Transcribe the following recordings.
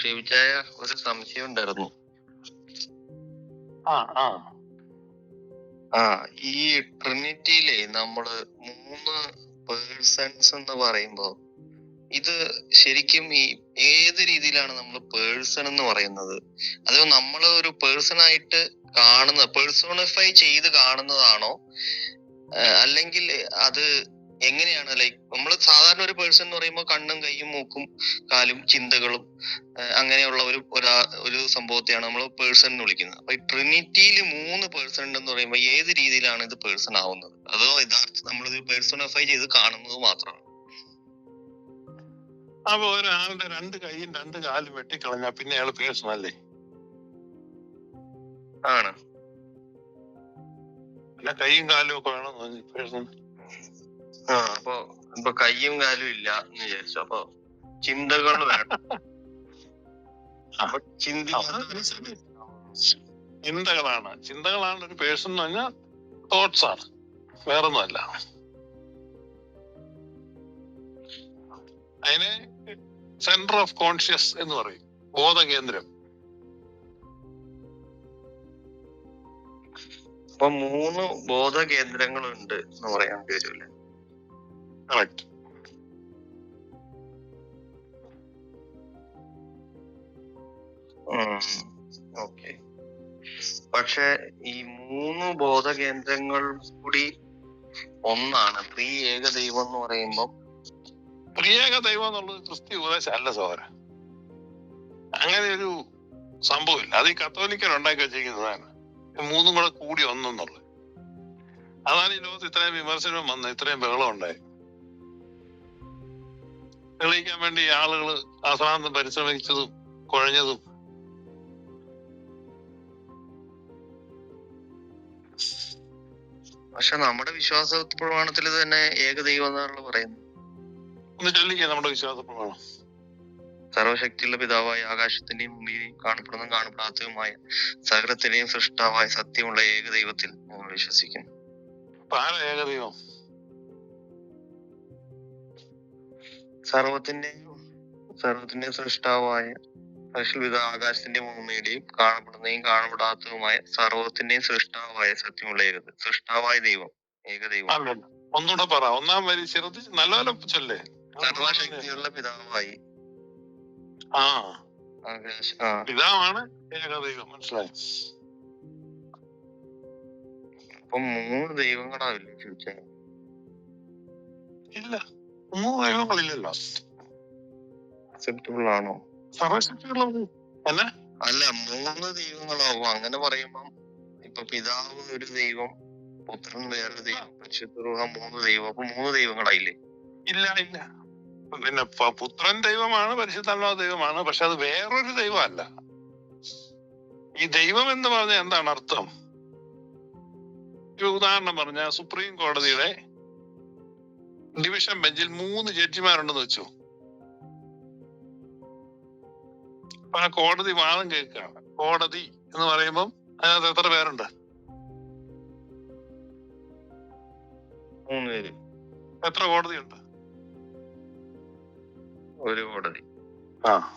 ഷിവിച്ചായ ഒരു സംശയം ഉണ്ടായിരുന്നു. ആ ഈ ട്രിനിറ്റിയിലെ നമ്മൾ മൂന്ന് പേഴ്സൺസ് എന്ന് പറയുമ്പോ ഇത് ശരിക്കും ഈ ഏത് രീതിയിലാണ് നമ്മൾ പേഴ്സൺ എന്ന് പറയുന്നത്? അത് നമ്മൾ ഒരു പേഴ്സൺ ആയിട്ട് കാണുന്ന പേഴ്സോണിഫൈ ചെയ്ത് കാണുന്നതാണോ? അല്ലെങ്കിൽ അത് എങ്ങനെയാണ്? ലൈക്ക് നമ്മൾ സാധാരണ ഒരു പേഴ്സൺ എന്ന് പറയുമ്പോൾ കണ്ണും കൈയും മൂക്കും കാലും ചിന്തകളും അങ്ങനെയുള്ള ഒരു ഒരാ- സംഭവത്തെയാണ് നമ്മൾ പേഴ്സൺ എന്ന് വിളിക്കുന്നത്. അപ്പൊ ഈ ട്രിനിറ്റിയിൽ മൂന്ന് പേഴ്സൺ ഉണ്ടെന്ന് പറയുമ്പോൾ ഏത് രീതിയിലാണ് ഇത് പേഴ്സൺ ആവുന്നത്? അതോ യഥാർത്ഥ നമ്മളിത് പേഴ്സണിഫൈ ചെയ്ത് കാണുന്നത് മാത്രമാണ്? അപ്പൊ ഒരാളുടെ രണ്ട് കൈയും രണ്ട് കാലും വെട്ടിക്കളഞ്ഞാ പിന്നെ അയാൾ പേഴ്സൺ അല്ലേ? ആണ്. കൈയും കാലും ഒക്കെ വേണം പേഴ്സൺ ആ അപ്പൊ ഇപ്പൊ കയ്യും കാലും ഇല്ല എന്ന് വിചാരിച്ചു. അപ്പൊ ചിന്തകൾ വേണം. അപ്പൊ ചിന്തിക്കുന്നത് ചിന്തകളാണ്. ചിന്തകളാണ് ഒരു പേഴ്സൺ എന്ന് പറഞ്ഞാൽ തോട്ട്സ് ആണ്. വേറൊന്നുമല്ല. അതിനെ സെന്റർ ഓഫ് കോൺഷ്യസ് എന്ന് പറയും. ബോധകേന്ദ്രം. അപ്പൊ മൂന്ന് ബോധകേന്ദ്രങ്ങളുണ്ട് എന്ന് പറയാൻ വരില്ലേ? Correct okay. പക്ഷെ ഈ മൂന്ന് ബോധകേന്ദ്രങ്ങൾ കൂടി ഒന്നാണ്. ത്രീ ഏക ദൈവം എന്ന് പറയുമ്പോൾ ത്രിയേക ദൈവം എന്നുള്ളത് ക്രിസ്ത്യ ഉപദേശം അല്ല സോര അങ്ങനെ ഒരു സംഭവമില്ല. അത് ഈ കത്തോലിക്കർ ഉണ്ടാക്കി വെച്ചിരിക്കുന്നതാണ് മൂന്നും കൂടെ കൂടി ഒന്നെന്നുള്ളത്. അതാണ് ഈ ലോകത്ത് ഇത്രയും വിമർശനം വന്ന് ഇത്രയും ബഹളം ഉണ്ടായി തെളിയിക്കാൻ വേണ്ടി ആളുകൾ അശ്രാന്തം പരിശ്രമിച്ചതും കുഴഞ്ഞതും. പക്ഷെ നമ്മുടെ വിശ്വാസ പ്രമാണത്തിൽ തന്നെ ഏക ദൈവം എന്നാണല്ലോ പറയുന്നത്. ഒന്ന് ചൊല്ലിക്കുക നമ്മുടെ വിശ്വാസ പ്രമാണം സർവശക്തിയുള്ള പിതാവായ ആകാശത്തിന്റെയും ഭൂമിയിലെയും കാണപ്പെടുന്നതും കാണപ്പെടാത്തതുമായ സകലത്തിന്റെയും സൃഷ്ടാവായ സത്യമുള്ള ഏകദൈവത്തിൽ ഞങ്ങൾ വിശ്വസിക്കുന്നു. ആരാ ഏകദൈവം? സർവത്തിന്റെയും സർവത്തിന്റെയും സൃഷ്ടാവായ പരിശുദ്ധ ആകാശത്തിന്റെയും ഭൂമിയുടെയും കാണപ്പെടുന്നതും കാണപ്പെടാത്തതുമായ സർവത്തിന്റെയും സൃഷ്ടാവായ സത്യമുള്ള ഏക സൃഷ്ടാവായ ദൈവം ഏകദൈവം ഒന്നുകൂടെ പറ ഒന്നാം വരി ശ്രദ്ധിച്ച് നല്ലപോലെ ചൊല്ലേ. സർവശക്തിയുള്ള പിതാവായി. ആ. പിതാവാണ് ഏകദൈവം മനസ്സിലായി? അപ്പൊ മൂന്ന് ദൈവങ്ങളാവില്ലേ ചോദിച്ചാൽ ഇല്ല. മൂന്ന് ദൈവങ്ങളില്ലല്ലോ അക്സെപ്റ്റബിൾ ആണോ. എന്നാ? അല്ല മൂന്ന് ദൈവങ്ങളാവും. അങ്ങനെ പറയുമ്പം ഇപ്പൊ പിതാവ് ഒരു ദൈവം പുത്രൻ വേറൊരു ദൈവം പരിശുദ്ധ മൂന്ന് ദൈവം. അപ്പൊ മൂന്ന് ദൈവങ്ങളായില്ലേ? ഇല്ല ഇല്ല. പിന്നെ പുത്രൻ ദൈവമാണ് പരിശുദ്ധാത്മാവ് ദൈവമാണ്. പക്ഷെ അത് വേറൊരു ദൈവമല്ല. ഈ ദൈവം എന്ന് പറഞ്ഞ എന്താണ് അർത്ഥം? ഒരു ഉദാഹരണം പറഞ്ഞ സുപ്രീം കോടതിയുടെ ഡിവിഷൻ ബെഞ്ചിൽ മൂന്ന് ജഡ്ജിമാരുണ്ടെന്ന് വെച്ചു. അപ്പൊ ആ കോടതി വാദം കേൾക്കുകയാണ്. കോടതി എന്ന് പറയുമ്പം അതിനകത്ത് എത്ര പേരുണ്ട്? മൂന്ന് പേര്. എത്ര കോടതിയുണ്ട്? ഒരു കോടതി. ആ.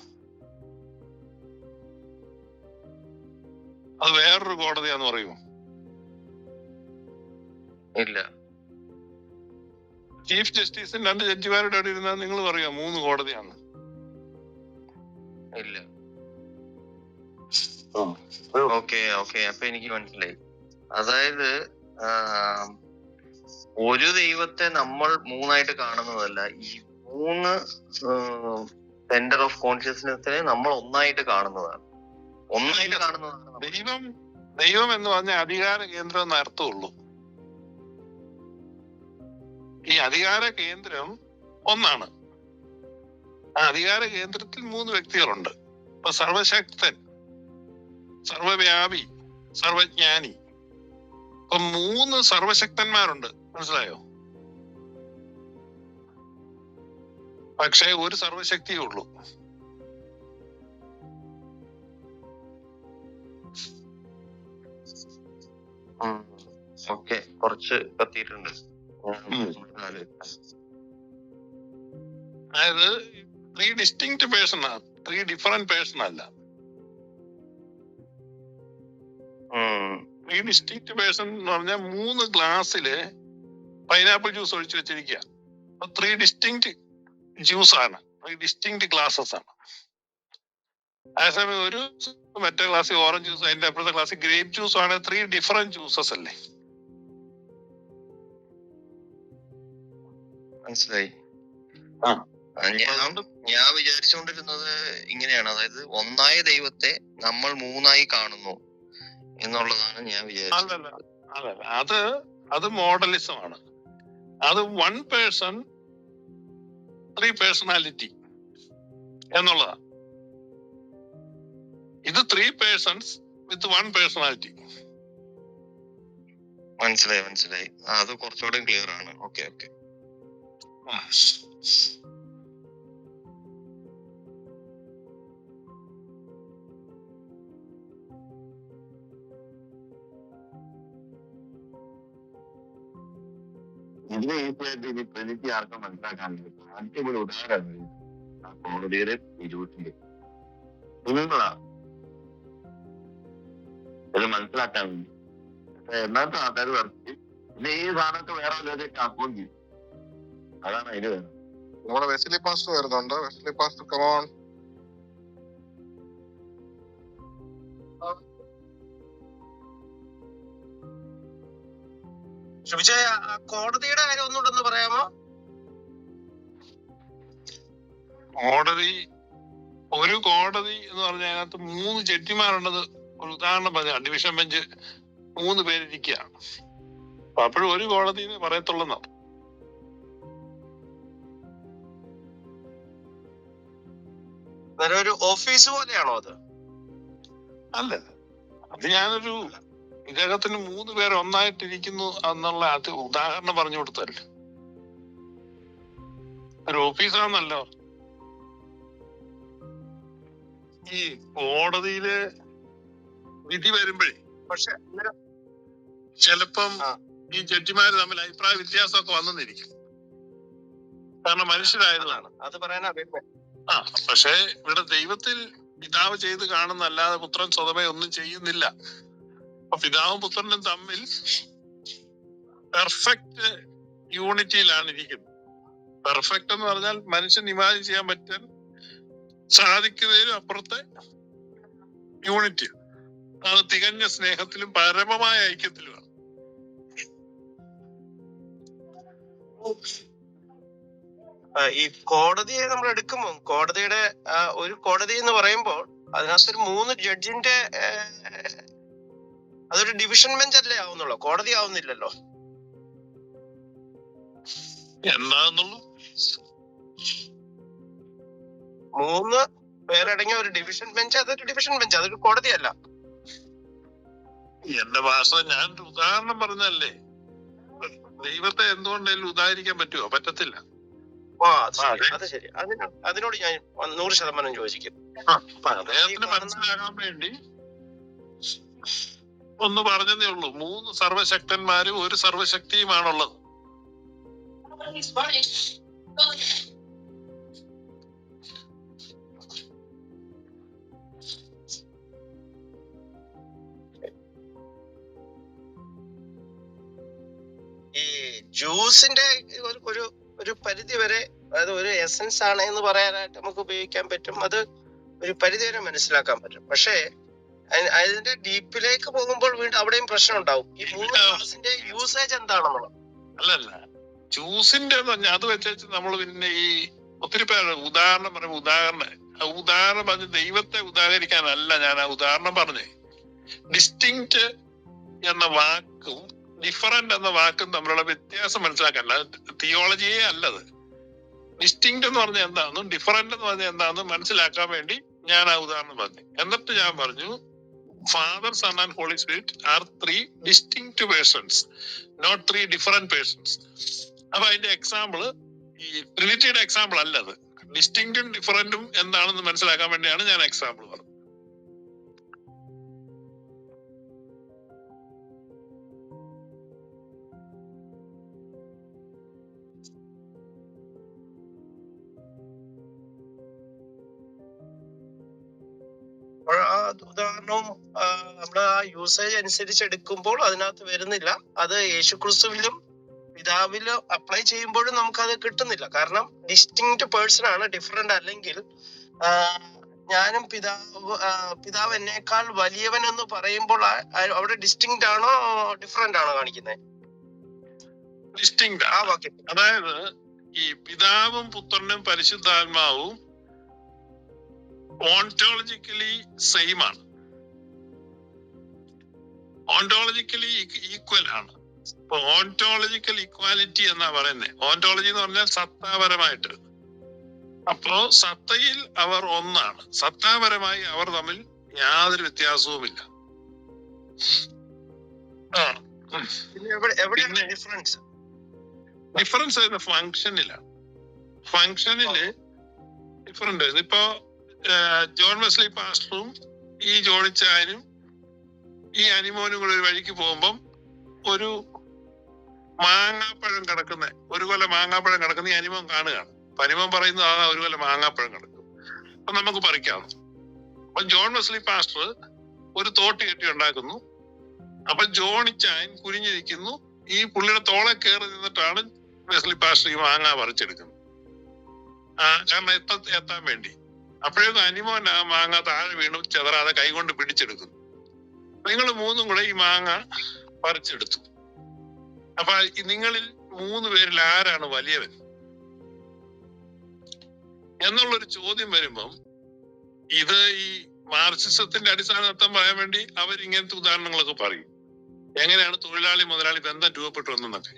അത് വേറൊരു കോടതിയാന്ന് പറയുമോ? ഇല്ല. ചീഫ് ജസ്റ്റിസും രണ്ട് ജഡ്ജിമാരുടെ അവിടെ ഇരുന്നാൽ നിങ്ങൾ പറയാ മൂന്ന് കോടതിയാണ്. ഇല്ല. Okay okay. അപ്പൊ എനിക്ക് മനസ്സിലായി. അതായത് ഒരു ദൈവത്തെ നമ്മൾ മൂന്നായിട്ട് കാണുന്നതല്ല ഈ മൂന്ന് സെന്റർ ഓഫ് കോൺഷ്യസ്നെസിനെ നമ്മൾ ഒന്നായിട്ട് കാണുന്നതാണ്. ഒന്നായിട്ട് കാണുന്നതാണ്. ദൈവം ദൈവം എന്ന് പറഞ്ഞ അധികാര കേന്ദ്രം എന്ന് അർത്ഥമുള്ളൂ ഈ അധികാര കേന്ദ്രം ഒന്നാണ്. ആ അധികാര കേന്ദ്രത്തിൽ മൂന്ന് വ്യക്തികളുണ്ട്. ഇപ്പൊ സർവശക്തൻ സർവവ്യാപി സർവജ്ഞാനി. ഇപ്പൊ മൂന്ന് സർവശക്തന്മാരുണ്ട്. മനസ്സിലായോ? പക്ഷേ ഒരു സർവശക്തിയേ ഉള്ളൂ. ഓക്കെ. കുറച്ച് കത്തിയിട്ടുണ്ട്. അതായത് three distinct person three different person അല്ല. ത്രീ ഡിസ്റ്റിങ് പേഴ്സൺ എന്ന് പറഞ്ഞാൽ മൂന്ന് ഗ്ലാസ്സിൽ പൈനാപ്പിൾ ജ്യൂസ് ഒഴിച്ചു വെച്ചിരിക്കുക അപ്പൊ ത്രീ ഡിസ്റ്റിങ് ജ്യൂസ് ആണ്. ത്രീ ഡിസ്റ്റിങ് ഗ്ലാസസ് ആണ്. അതേസമയം ഒരു മറ്റേ ഗ്ലാസ് ഓറഞ്ച് ജ്യൂസ് അതിന്റെ അപ്പുറത്തെ ഗ്ലാസ് ഗ്രേപ്പ് ജ്യൂസ് ആണ്. ത്രീ ഡിഫറെന്റ് ജ്യൂസസ് അല്ലേ? മനസ്സിലായി. ആ. ഞാൻ ഞാൻ വിചാരിച്ചുകൊണ്ടിരുന്നത് ഇങ്ങനെയാണ്. അതായത് ഒന്നായ ദൈവത്തെ നമ്മൾ മൂന്നായി കാണുന്നു എന്നുള്ളതാണ് ഞാൻ വിചാരിച്ചത്. അത് മോഡലിസം ആണ്. അത് വൺ പേഴ്സൺ ത്രീ പേഴ്സണാലിറ്റി എന്നുള്ളതാണ് ഇത് three persons with one personality മനസ്സിലായി മനസ്സിലായി. അത് കുറച്ചുകൂടെ ക്ലിയർ ആണ്. ഓക്കെ ഓക്കെ ഇതിനെ ഈസിയായിട്ട് ഇനി ട്രിനിറ്റി ആർക്കും മനസ്സിലാക്കാൻ അടിപൊളി ഉദാഹരണം ആ കോടതിയുടെ ഇരുപത്തിന്റെ സിമ്പിളാ ഇത് മനസ്സിലാക്കാൻ വേണ്ടി. എന്നാത്ത ആൾക്കാർ പറഞ്ഞു പിന്നെ ഈ സാധനമൊക്കെ വേറെ വല്ലവരെയൊക്കെ അക്കൗണ്ട് ചെയ്യും. അതാണ് അതിന് വേണം നമ്മുടെ വെസ്ലി പാസ്റ്റർ വരുന്നുണ്ട്. വെസ്ലി പാസ്റ്റർ കമോൺ ആ കോടതിയുടെ കാര്യം ഒന്നുണ്ടെന്ന് പറയാമോ? കോടതി ഒരു കോടതി എന്ന് പറഞ്ഞാൽ അതിനകത്ത് മൂന്ന് ജഡ്ജിമാരുണ്ടത് ഒരു ഉദാഹരണം പറഞ്ഞ ഡിവിഷൻ ബെഞ്ച് മൂന്ന് പേരിരിക്കുകയാണ്. അപ്പൊ അപ്പോഴും ഒരു കോടതി പറയത്തുള്ളൂ അന്നേരം ഒരു ഓഫീസ് പോലെയാണോ അത്? അല്ല അത് ഞാനൊരു ഇദ്ദേഹത്തിന് മൂന്ന് പേർ ഒന്നായിട്ടിരിക്കുന്നു എന്നുള്ള അത് ഉദാഹരണം പറഞ്ഞു കൊടുത്തല്ലേ ഒരു ഓഫീസാന്നല്ലോ ഈ കോടതിയിൽ വിധി വരുമ്പോഴേ പക്ഷെ ചിലപ്പം ഈ ജഡ്ജിമാര് തമ്മിൽ അഭിപ്രായ വ്യത്യാസമൊക്കെ വന്നെന്നിരിക്കും. കാരണം മനുഷ്യരായതാണ് അത് പറയാനാ ആ പക്ഷേ ഇവിടെ ദൈവത്തിൽ പിതാവ് ചെയ്ത് കാണുന്നല്ലാതെ പുത്രൻ സ്വതമേ ഒന്നും ചെയ്യുന്നില്ല. അപ്പൊ പിതാവും പുത്രനും തമ്മിൽ പെർഫെക്റ്റ് യൂണിറ്റിയിലാണ് ഇരിക്കുന്നത്. പെർഫെക്റ്റ് എന്ന് പറഞ്ഞാൽ മനുഷ്യൻ ഇമാജിൻ ചെയ്യാൻ പറ്റാൻ സാധിക്കുന്നതിനും അപ്പുറത്തെ യൂണിറ്റി അത് തികഞ്ഞ സ്നേഹത്തിലും പരമമായ ഐക്യത്തിലുമാണ്. ഈ കോടതിയെ നമ്മൾ എടുക്കുമ്പോൾ കോടതിയുടെ ഒരു കോടതി എന്ന് പറയുമ്പോൾ അതിനകത്ത് ഒരു മൂന്ന് ജഡ്ജിന്റെ അതൊരു ഡിവിഷൻ ബെഞ്ച് അല്ലേ ആവുന്നുള്ളൂ. കോടതി ആവുന്നില്ലല്ലോ. എന്താണെന്നുള്ളൂ മൂന്ന് പേരടങ്ങിയ ഒരു ഡിവിഷൻ ബെഞ്ച് അതൊരു ഡിവിഷൻ ബെഞ്ച് അതൊരു കോടതിയല്ല. എന്റെ ഭാഷ ഞാൻ ഉദാഹരണം പറഞ്ഞല്ലേ ദൈവത്തെ എന്തുകൊണ്ടെങ്കിലും ഉദാഹരിക്കാൻ പറ്റുമോ പറ്റത്തില്ല. ആ, അത്. ശരി. അതിനോ അതിനോട് ഞാൻ നൂറ് ശതമാനം യോജിക്കും അദ്ദേഹത്തിന് മനസ്സിലാകാൻ വേണ്ടി ഒന്ന് പറഞ്ഞതേ ഉള്ളൂ. മൂന്ന് സർവശക്തന്മാരും ഒരു സർവശക്തിയുമാണുള്ളത് ഈ ജ്യൂസിന്റെ ഒരു ഒരു പരിധി വരെ അതായത് ഒരു എസൻസ് ആണ് എന്ന് പറയാനായിട്ട് നമുക്ക് ഉപയോഗിക്കാൻ പറ്റും. അത് ഒരു പരിധി വരെ മനസ്സിലാക്കാൻ പറ്റും. പക്ഷേ അതിന്റെ ഡീപ്പിലേക്ക് പോകുമ്പോൾ വീണ്ടും അവിടെയും പ്രശ്നം ഉണ്ടാവും. ഈ മൂന്ന് ജ്യൂസിന്റെ യൂസേജ് എന്താണെന്നുള്ളത്? അല്ലല്ല. ജ്യൂസിന്റെ അത് വെച്ച് നമ്മൾ പിന്നെ ഈ ഒത്തിരി പേര് ഉദാഹരണം പറയുമ്പോൾ ഉദാഹരണം ഉദാഹരണം പറഞ്ഞ് ദൈവത്തെ ഉദാഹരിക്കാനല്ല ഞാൻ ആ ഉദാഹരണം പറഞ്ഞേ. ഡിസ്റ്റിങ്ക്റ്റ് എന്ന വാക്കും ഡിഫറന്റ് എന്ന വാക്കും തമ്മിലുള്ള വ്യത്യാസം മനസ്സിലാക്കല്ല തിയോളജിയെ അല്ലത്. ഡിസ്റ്റിങ്ക്റ്റ് എന്ന് പറഞ്ഞാൽ എന്താണെന്നും ഡിഫറന്റ് എന്ന് പറഞ്ഞാൽ എന്താണെന്നും മനസ്സിലാക്കാൻ വേണ്ടി ഞാൻ ആ ഉദാഹരണം പറഞ്ഞു. എന്നിട്ട് ഞാൻ പറഞ്ഞു father son and holy spirit are three distinct persons not three different persons അപ്പൊ അതിന്റെ എക്സാമ്പിൾ ഈ ട്രിനിറ്റിയുടെ എക്സാമ്പിൾ അല്ലത്. ഡിസ്റ്റിങ്റ്റും ഡിഫറന്റും എന്താണെന്ന് മനസ്സിലാക്കാൻ വേണ്ടിയാണ് ഞാൻ എക്സാമ്പിൾ പറഞ്ഞത്. യൂസേജ് അനുസരിച്ച് എടുക്കുമ്പോൾ അതിനകത്ത് വരുന്നില്ല. അത് യേശുക്രിസ്തുവിലും പിതാവിലും അപ്ലൈ ചെയ്യുമ്പോഴും നമുക്കത് കിട്ടുന്നില്ല. കാരണം ഡിസ്റ്റിങ്ക്ട് പേഴ്സൺ ആണ് ഡിഫറെന്റ് അല്ലെങ്കിൽ ഞാനും പിതാവ് പിതാവ് എന്നേക്കാൾ വലിയവൻ എന്ന് പറയുമ്പോൾ അവിടെ ഡിസ്റ്റിങ്ക്ട് ആണോ ഡിഫറെന്റ് ആണോ കാണിക്കുന്നത് ഡിസ്റ്റിങ് ആ വാക്യം അതായത് ഈ പിതാവും പുത്രനും പരിശുദ്ധാത്മാവും ഓൺടോളജിക്കലി സെയിം ആണ്. ഓൺടോളജിക്കലി ഈക്വൽ ആണ്. ഇപ്പൊ ഓണ്ടോളജിക്കൽ ഇക്വാലിറ്റി എന്നാ പറയുന്നത് ഓണ്ടോളജി എന്ന് പറഞ്ഞാൽ സത്താപരമായിട്ട്. അപ്പോ സത്തയിൽ അവർ ഒന്നാണ്. സത്താപരമായി അവർ തമ്മിൽ യാതൊരു വ്യത്യാസവുമില്ല. ഡിഫറൻസ് ഡിഫറൻസ് വരുന്ന ഫംഗ്ഷനിലാണ് ഫംഗ്ഷനിൽ ഡിഫറന്റ് ഇപ്പോ ജോൺ വെസ്ലി പാസ്റ്ററും ഈ ജോണിച്ചായനും ഈ അനിമോനും കൂടെ ഒരു വഴിക്ക് പോകുമ്പം ഒരു മാങ്ങാപ്പഴം കിടക്കുന്ന ഒരു കൊല്ല മാങ്ങാപ്പഴം കിടക്കുന്ന ഈ അനിമോൻ കാണുകയാണ്. അപ്പൊ പറയുന്നത് ആ ഒരു കൊല്ലം മാങ്ങാപ്പഴം കിടക്കും. അപ്പൊ നമുക്ക് പറിക്കാം. അപ്പൊ ജോൺ വെസ്ലി പാസ്റ്റർ ഒരു തോട്ട് കെട്ടി ഉണ്ടാക്കുന്നു. അപ്പൊ ജോണിച്ചായൻ കുനിഞ്ഞിരിക്കുന്നു. ഈ പുള്ളിയുടെ തോളെ കയറി നിന്നിട്ടാണ് വെസ്ലി പാസ്റ്റർ ഈ മാങ്ങ പറിച്ചെടുക്കുന്നത്. ആ കാരണം എത്ത എത്താൻ വേണ്ടി. അപ്പോഴേക്കും അനിമോൻ ആ മാങ്ങ താഴെ വീണു ചെതറാതെ കൈകൊണ്ട് പിടിച്ചെടുക്കുന്നു. നിങ്ങൾ മൂന്നും കൂടെ ഈ മാങ്ങ പറിച്ചെടുത്തു. അപ്പൊ നിങ്ങളിൽ മൂന്ന് പേരിൽ ആരാണ് വലിയവൻ? എന്നുള്ളൊരു ചോദ്യം വരുമ്പം ഇത് ഈ മാർക്സിസത്തിന്റെ അടിസ്ഥാനത്വം പറയാൻ വേണ്ടി അവർ ഇങ്ങനത്തെ ഉദാഹരണങ്ങളൊക്കെ പറയും. എങ്ങനെയാണ് തൊഴിലാളി മുതലാളി ബന്ധം രൂപപ്പെട്ടു എന്നൊക്കെ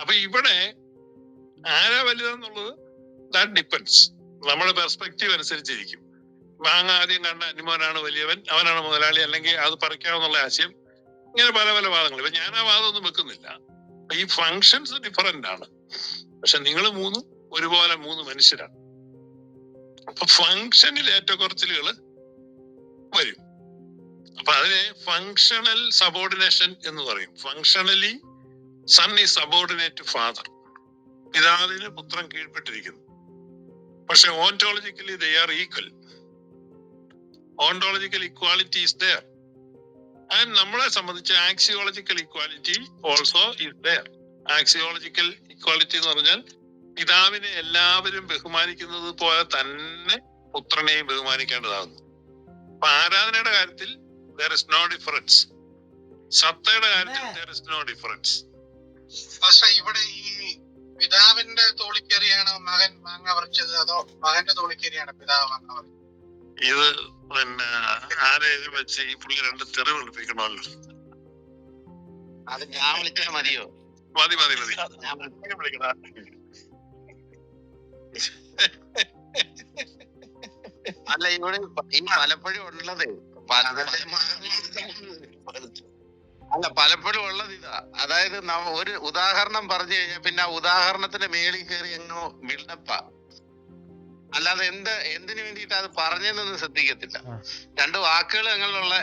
അപ്പൊ ഇവിടെ ആരാ വലുതെന്നുള്ളത് ദാറ്റ് ഡിപ്പെൻസ് നമ്മുടെ പെർസ്പെക്റ്റീവ് അനുസരിച്ചിരിക്കും. മാങ്ങ ആദ്യം കണ്ട അനുമാനാണ് വലിയവൻ അവനാണ് മുതലാളി അല്ലെങ്കിൽ അത് പറിക്കാമെന്നുള്ള ആശയം. ഇങ്ങനെ പല പല വാദങ്ങൾ. ഇപ്പൊ ഞാൻ ആ വാദമൊന്നും വെക്കുന്നില്ല. ഈ ഫങ്ഷൻസ് ഡിഫറെന്റ് ആണ്. പക്ഷെ നിങ്ങൾ മൂന്നും ഒരുപോലെ മൂന്ന് മനുഷ്യരാണ്. അപ്പൊ ഫങ്ഷനിൽ ഏറ്റക്കുറച്ചിലുകൾ വരും. അപ്പൊ അതിനെ ഫങ്ഷണൽ സബോർഡിനേഷൻ എന്ന് പറയും. ഫങ്ഷണലി സൺ ഈ സബോർഡിനേറ്റ് ഫാദർ പിതാവിന് പുത്രൻ കീഴ്പ്പെട്ടിരിക്കുന്നു. പക്ഷെ ontologically they are equal ontological equality is there and നമ്മളെ സംബന്ധിച്ച് axiological equality also is there axiological equality എന്ന് പറഞ്ഞാൽ പിതാവിനെ എല്ലാവരും ബഹുമാനിക്കുന്നത് പോലെ തന്നെ പുത്രനെയും ബഹുമാനിക്കേണ്ടതാകുന്നു. അപ്പൊ ആരാധനയുടെ കാര്യത്തിൽ ദർ ഇസ് നോ ഡിഫറൻസ് സത്തയുടെ കാര്യത്തിൽ ദർ ഇസ് നോ ഡിഫറൻസ് പക്ഷെ ഇവിടെ ഈ പിതാവിന്റെ തോളിക്കേറിയാണ് മകൻ മാങ്ങ പറിച്ചത് അതോ മകന്റെ തോളിക്കേറിയാണ് പിതാവ് മാങ്ങ പറിച്ചത്? ഇത് പിന്നെ ആരെയും വെച്ച് ഈ പുള്ളി രണ്ട് തെറി വിളിപ്പിക്കണമല്ലോ. അത് ഞാൻ വിളിച്ചാൽ മതിയോ? മതി മതി മതി. വിളിക്കണ അല്ല ഇവിടെ ഈ പലപ്പോഴും ഉള്ളത് അല്ല പലപ്പോഴും ഉള്ളത് ഇതാ. അതായത് നമ്മ ഒരു ഉദാഹരണം പറഞ്ഞു കഴിഞ്ഞാൽ പിന്നെ ആ ഉദാഹരണത്തിന്റെ മേളിൽ കയറി എങ്ങോ ബിൽഡപ്പാ അല്ലാതെ എന്ത് എന്തിനു വേണ്ടിയിട്ട് അത് പറഞ്ഞതെന്ന് ശ്രദ്ധിക്കത്തില്ല. രണ്ട് വാക്കുകൾ തങ്ങളിലുള്ള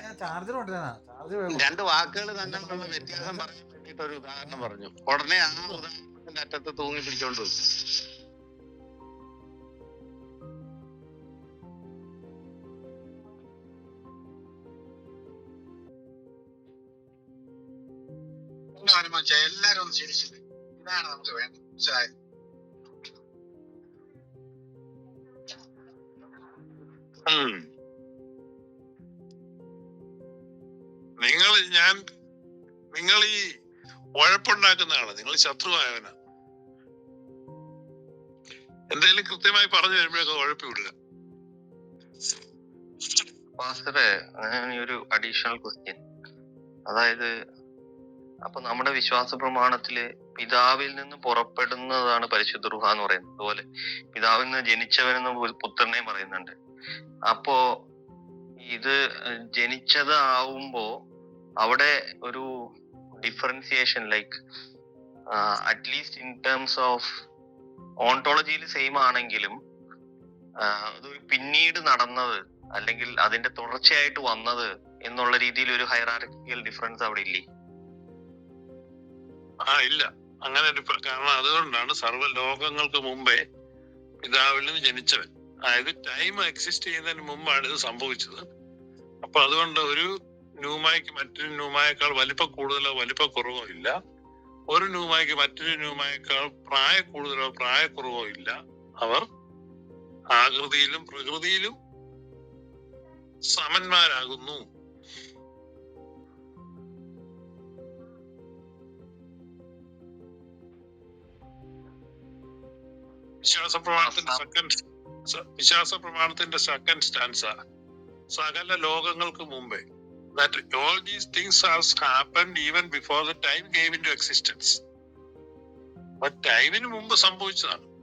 രണ്ട് വാക്കുകൾ തങ്ങളിലുള്ള വ്യത്യാസം പറഞ്ഞു വേണ്ടിയിട്ട് ഒരു ഉദാഹരണം പറഞ്ഞു. ഉടനെ ആ ഉദാഹരണത്തിന്റെ അറ്റത്ത് തൂങ്ങി പിടിച്ചോണ്ട് എല്ലാരും ഒന്ന് ചിരിച്ചില്ല ഇതാണ് നമുക്ക് വേണ്ടത്. മനസ്സിലായത് നിങ്ങൾ ഞാൻ നിങ്ങൾ ഈ ഉഴപ്പുണ്ടാക്കുന്നതാണ്. നിങ്ങൾ ശത്രുവായവന. എന്തെങ്കിലും കൃത്യമായി പറഞ്ഞു വരുമ്പോഴൊക്കെ ഉഴപ്പി വിടുക. ഒരു അഡീഷണൽ ക്വസ്റ്റ്യൻ അതായത് അപ്പൊ നമ്മുടെ വിശ്വാസ പ്രമാണത്തിൽ പിതാവിൽ നിന്ന് പുറപ്പെടുന്നതാണ് പരിശുദ്ധ റുഹ എന്ന് പറയുന്നത്. അതുപോലെ പിതാവിൽ നിന്ന് ജനിച്ചവനെന്ന് പു- പുത്രനെയും പറയുന്നുണ്ട്. അപ്പോ ഇത് ജനിച്ചത് ആവുമ്പോ അവിടെ ഒരു differentiation like at least in terms of ഓണ്ടോളജിയിൽ same ആണെങ്കിലും അതൊരു അത് പിന്നീട് നടന്നത് അല്ലെങ്കിൽ അതിന്റെ തുടർച്ചയായിട്ട് വന്നത് എന്നുള്ള രീതിയിൽ ഒരു ഹൈറാർക്കിക്കൽ ഡിഫറൻസ് അവിടെ ഇല്ലേ? ആ ഇല്ല. അങ്ങനെ കാരണം അതുകൊണ്ടാണ് സർവ ലോകങ്ങൾക്ക് മുമ്പേ പിതാവിൽ നിന്ന് ജനിച്ചവൻ. അതായത് ടൈം എക്സിസ്റ്റ് ചെയ്യുന്നതിന് മുമ്പാണ് ഇത് സംഭവിച്ചത്. അപ്പൊ അതുകൊണ്ട് ഒരു ന്യൂമായ്ക്ക് മറ്റൊരു ന്യൂമായേക്കാൾ വലിപ്പ കൂടുതലോ വലിപ്പ കുറവോ ഇല്ല. ഒരു ന്യൂമായ്ക്ക് മറ്റൊരു ന്യൂമായേക്കാൾ പ്രായ കൂടുതലോ പ്രായക്കുറവോ ഇല്ല. അവർ ആകൃതിയിലും പ്രകൃതിയിലും സമന്മാരാകുന്നു. വിശ്വാസ പ്രമാണത്തിന്റെ സെക്കൻഡ് വിശ്വാസ പ്രമാണത്തിന്റെ സെക്കൻഡ് സ്റ്റാൻസ സകല ലോകങ്ങൾക്ക് മുമ്പേ that all these things has happened even before the time came into existence. Existence ടൈമിന് മുമ്പ് സംഭവിച്ചതാണ്.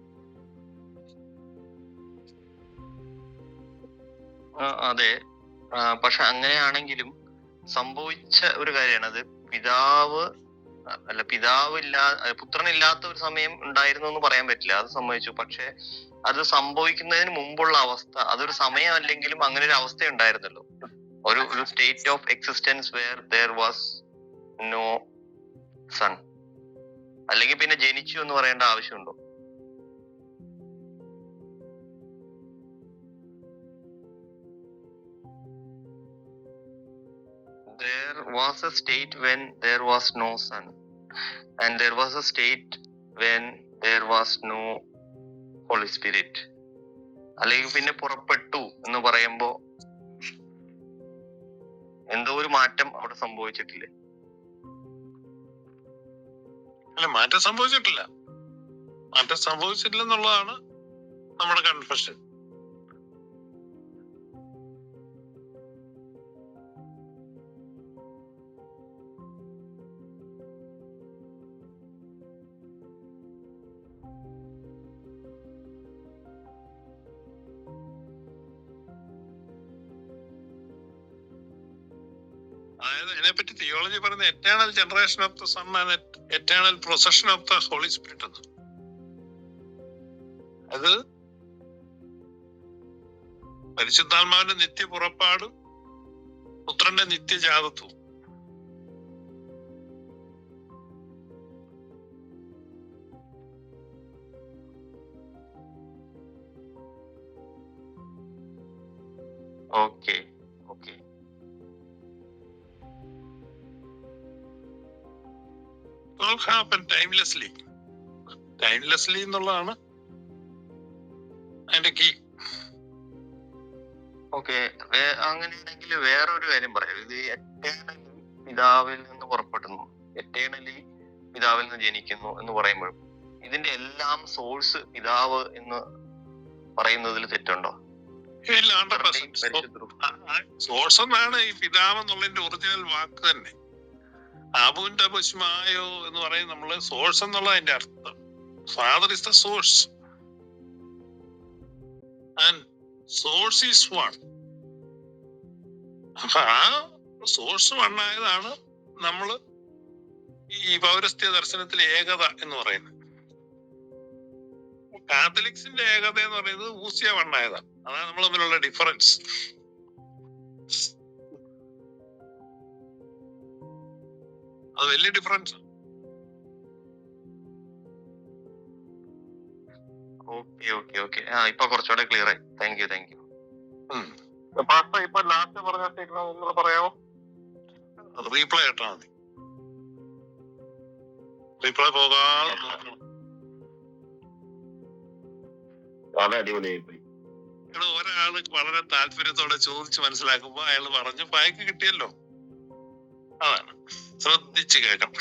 അതെ. പക്ഷെ അങ്ങനെയാണെങ്കിലും സംഭവിച്ച ഒരു കാര്യമാണ്. അത് പിതാവ് അല്ല പിതാവ് ഇല്ലാ പുത്രനില്ലാത്ത ഒരു സമയം ഉണ്ടായിരുന്നു എന്ന് പറയാൻ പറ്റില്ല. അത് സംഭവിച്ചു. പക്ഷെ അത് സംഭവിക്കുന്നതിന് മുമ്പുള്ള അവസ്ഥ. അതൊരു സമയം അല്ലെങ്കിലും അങ്ങനെ ഒരു അവസ്ഥ ഉണ്ടായിരുന്നല്ലോ. ഒരു ഒരു state of existence where there was no son അല്ലെങ്കിൽ പിന്നെ ജനിച്ചു എന്ന് പറയേണ്ട ആവശ്യമുണ്ടോ? There was a state when there was no sun. And there was a state when there was holy spirit അല്ലെങ്കിൽ പിന്നെ പുറപ്പെട്ടു എന്ന് പറയുമ്പോ എന്തോ ഒരു മാറ്റം അവിടെ സംഭവിച്ചിട്ടില്ലേ? അല്ല മാറ്റം സംഭവിച്ചിട്ടില്ല. മാറ്റം സംഭവിച്ചിട്ടില്ല എന്നുള്ളതാണ് നമ്മുടെ കൺഫെഷൻ അതായത് ഇതിനെപ്പറ്റി തിയോളജി പറയുന്ന eternal generation of the son eternal procession of the holy spirit എന്ന്. അത് പരിശുദ്ധാത്മാവിന്റെ നിത്യ പുറപ്പാടും പുത്രന്റെ നിത്യജാതത്വവും. All happen timelessly? ടൈംലെസ്ലി എന്നുള്ളതാണ് അതിന്റെ കീ ഓക്കെ അങ്ങനെയാണെങ്കിൽ വേറൊരു കാര്യം പറയാം. ഇത് എറ്റേണലി പിതാവിൽ നിന്ന് പുറപ്പെടുന്നു. എറ്റേണലി പിതാവിൽ നിന്ന് ജനിക്കുന്നു എന്ന് പറയുമ്പോഴും ഇതിന്റെ എല്ലാം സോഴ്സ് പിതാവ് എന്ന് പറയുന്നതിൽ തെറ്റുണ്ടോ? ഇല്ല സോഴ്സ് എന്നാണ് ഈ പിതാവ് എന്നുള്ളതിന്റെ ഒറിജിനൽ വാക്ക് തന്നെ. ആബുവിന്റെ പശുമായോ എന്ന് പറയും നമ്മൾ സോഴ്സ് എന്നുള്ള അതിന്റെ അർത്ഥം. Father is the source source is one അപ്പൊ ആ സോഴ്സ് വൺ ആയതാണ് നമ്മൾ ഈ പൗരസ്ത്യ ദർശനത്തിൽ ഏകത എന്ന് പറയുന്നത്. കാത്തലിക്സിന്റെ ഏകത എന്ന് പറയുന്നത് ഊസിയ വണ്ണായതാണ് അതാണ് നമ്മൾ തമ്മിലുള്ള ഡിഫറൻസ് അത് വലിയ ഡിഫറൻസ് ഓക്കെ ഓക്കെ ഓക്കെ ആ ഇപ്പൊ കുറച്ചുകൂടെ ക്ലിയർ ആയി. താങ്ക് യു താങ്ക് യു ഇപ്പൊ ലാസ്റ്റ് പറഞ്ഞ സ്റ്റേറ്റ്മെന്റ് പറയാമോ റീപ്ലൈ ഇട്ടാ മതി. റീപ്ലൈ പോകാതെ അടിപൊളിയായി പോയി ഒരാൾ വളരെ താല്പര്യത്തോടെ ചോദിച്ച് മനസ്സിലാക്കുമ്പോ അയാൾ പറഞ്ഞു ബൈക്ക് കിട്ടിയല്ലോ. അതാണ് ശ്രദ്ധിച്ച് കേൾക്കണം